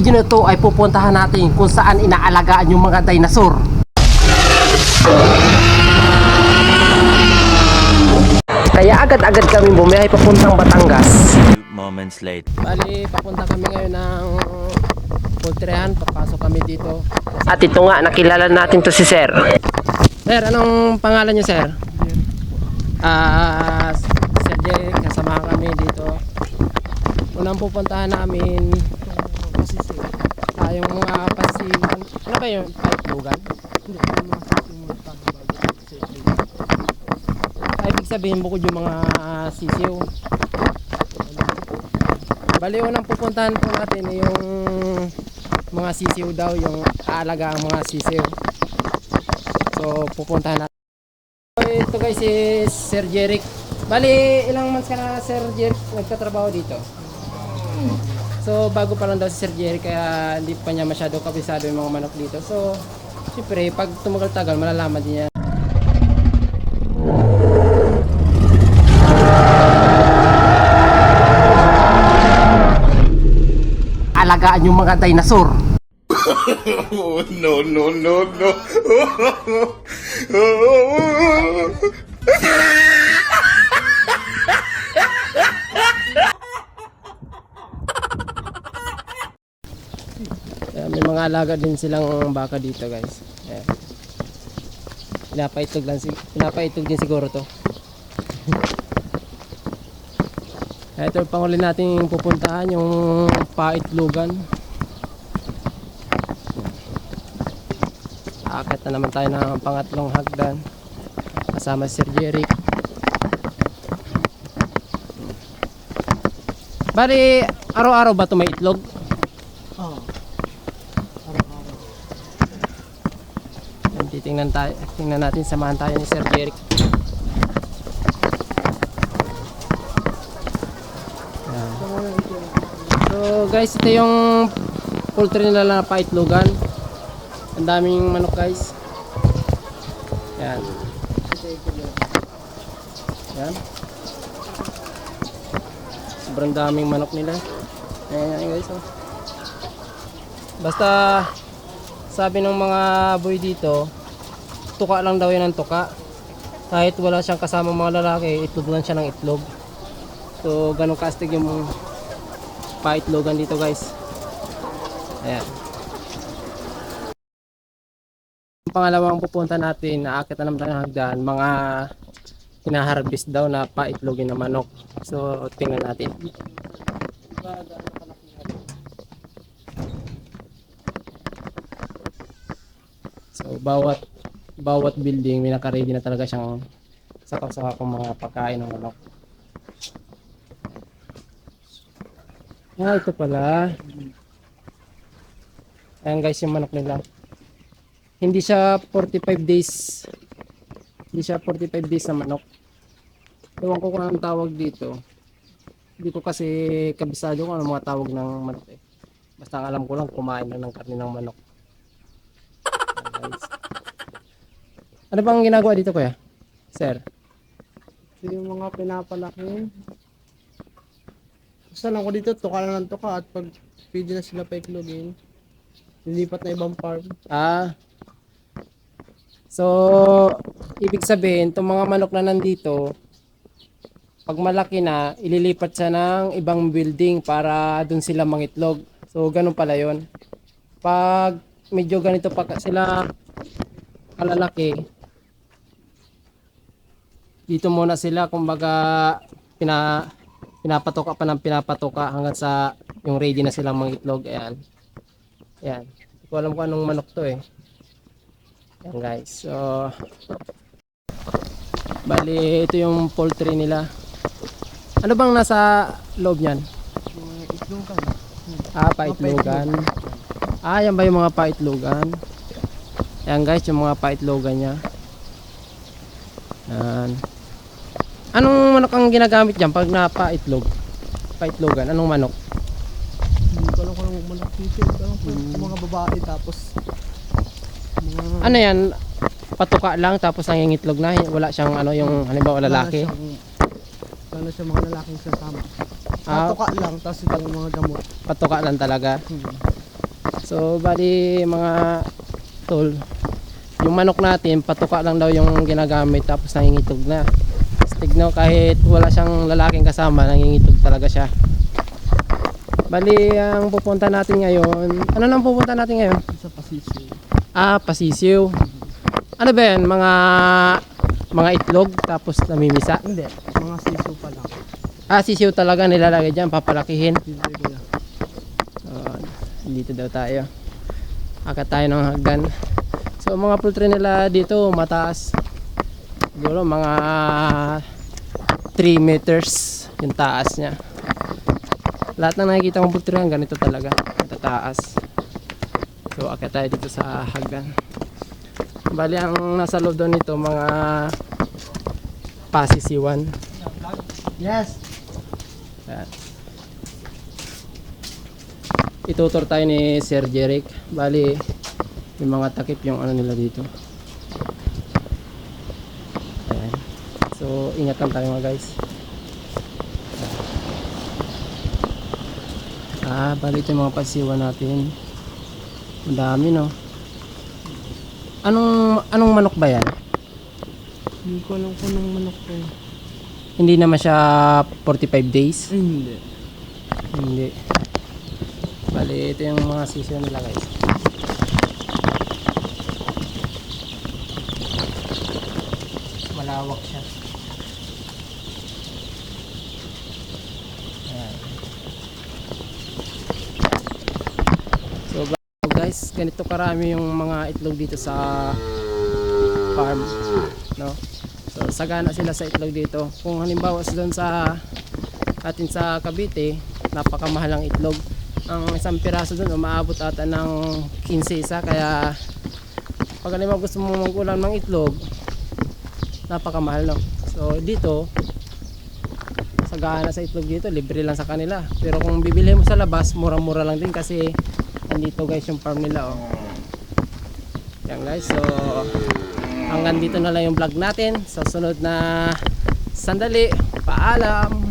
video na ito ay pupuntahan natin kung saan inaalagaan yung mga dinosaur. Kaya agad-agad kami bumiyahe papuntang Batangas. moments later. Bali, papunta kami ngayon ng Pultrehan. Papasok kami dito. At ito nga, nakilala natin to si Sir. Sir, anong pangalan niyo, Sir? Ah, Sir Jeric, kasama kami dito. Unang pupuntahan namin ah, yung mga pasiwan. Ano ba yun? Paitlugan? Hindi, yung mga pasiwan Ah, ibig sabihin bukod yung mga ah, sisiw. Bali, unang pupuntahan po natin ay yung mga sisiw daw, yung aalaga ang mga sisiw. So, pupuntahan natin. So, ito guys si Sir Jeric. Bali, ilang months ka na Sir Jeric nagtatrabaho dito? So, bago pa lang daw si Sir Jeric kaya hindi pa niya masyado kabisado yung mga manok dito. So, siyempre, pag tumagal-tagal, malalaman din niya. Alagaan yung mga dinosaur. Oh, no, no, no, no. Ayan, may mga alaga din silang baka dito guys. Ayan. Pinapaitog lang si pinapaitog din siguro to. Ito panghuli natin pupuntahan yung paitlugan. Akit na naman tayo ng pangatlong hagdan. Kasama si Sir Jeric. Bali, araw-araw ba ito may itlog? Yan, titingnan tayo, tingnan natin samahan tayo ni Sir. Yan. So guys, ito yung poultry nila na paitlogan. Ang daming manok guys. Yan. Yan. Sobrang daming manok nila. Ayan, ayan guys. Oh. Basta sabi ng mga boy dito, tuka lang daw yan ng tuka. Kahit wala siyang kasama mga lalaki, itlog lang siya ng itlog. So, ganun kastig yung paitlogan dito guys. Ayan. Ang pangalawang pupunta natin, naakit na naman ng hagdan, mga hinaharvest daw na paitlogin na manok. So, tingnan natin. So bawat bawat building may naka-ready na talaga siyang saka-saka mga pagkain ng manok. Ah, ito pala. Ayan guys yung manok nila. Hindi siya 45 days. Hindi siya 45 days na manok. Ewan ko kung anong tawag dito. Hindi ko kasi kabisado kung ano mga tawag ng manok eh. Basta alam ko lang kumain lang ng karne ng manok. Ayan, guys. Ano bang ginagawa dito kuya? Sir? Ito yung mga pinapalaki. Basta lang ko dito, tuka lang ng tuka at pag pwede na sila paiklogin, lilipat na ibang farm. Ah. So, ibig sabihin, itong mga manok na nandito, pag malaki na, ililipat siya ng ibang building para dun sila mangitlog. So, ganun pala yon. Pag medyo ganito pa sila kalalaki, dito muna sila, kumbaga, pina, pinapatoka pa ng pinapatoka hanggang sa yung ready na silang mangitlog. Ayan. Ayan. Hindi ko alam kung anong manok to eh. Yan guys. So Bali ito yung poultry nila. Ano bang nasa loob niyan? Mga itlogan. Ah, paitlogan. Ah, yan ba yung mga paitlogan? Yan guys, yung mga paitlogan niya. Yan. Manok ang ginagamit diyan pag napaitlog? Paitlogan, anong manok? Hindi ko alam kung anong malaki dito. Pero kung mga babae tapos mga Ano yan? Patuka lang tapos nangingitlog na, wala siyang ano yung halimbawa lalaki. Wala siyang, wala siyang mga lalaking sasama. Ah. Tuka lang, tapos ito yung mga gamot. Patuka lang talaga. Hmm. So bali mga tol, yung manok natin patuka lang daw yung ginagamit tapos nangingitog na. Stigno kahit wala siyang lalaking kasama, nangingitog talaga siya. Bali ang pupunta natin ngayon, ano nang pupunta natin ngayon? Sa pasisi. Ah, pasisiw. Ano ba yan? Mga mga itlog tapos namimisa. Hindi, mga siso pa lang. Ah, sisiw talaga nilalagay dyan, papalakihin. Uh, dito daw tayo. Akat tayo ng hagdan. So mga poultry nila dito mataas. Siguro mga 3 meters yung taas niya. Lahat ng nakikita kong yan, ganito talaga. Matataas. So akat tayo dito sa hagdan. Bali ang nasa loob doon nito mga pasisiwan. Yes. Ayan. Itutor tayo ni Sir Jeric. Bali, yung mga takip yung ano nila dito. Ayan. So, ingat lang tayo mga guys. Ah, bali ito yung mga pasiwa natin. Ang dami no. Anong anong manok ba yan? Hindi ko alam kung anong manok ko. Hindi naman siya 45 days. Ay, hindi. Hindi. Bali, ito yung mga sisiyo nila guys. Malawak siya. Ayan. So ba- guys, ganito karami yung mga itlog dito sa farm. No? So sagana sila sa itlog dito. Kung halimbawa sa doon sa atin sa Cavite, napakamahal ang itlog. Ang isang piraso doon umaabot ata ng 15 isa kaya pag halimbawa gusto mo magkulang ng itlog, napakamahal no. So dito sagana sa itlog dito, libre lang sa kanila. Pero kung bibili mo sa labas, mura-mura lang din kasi nandito guys yung farm nila oh. Yan guys, so hanggang dito na lang yung vlog natin. Sa sunod na sandali, paalam.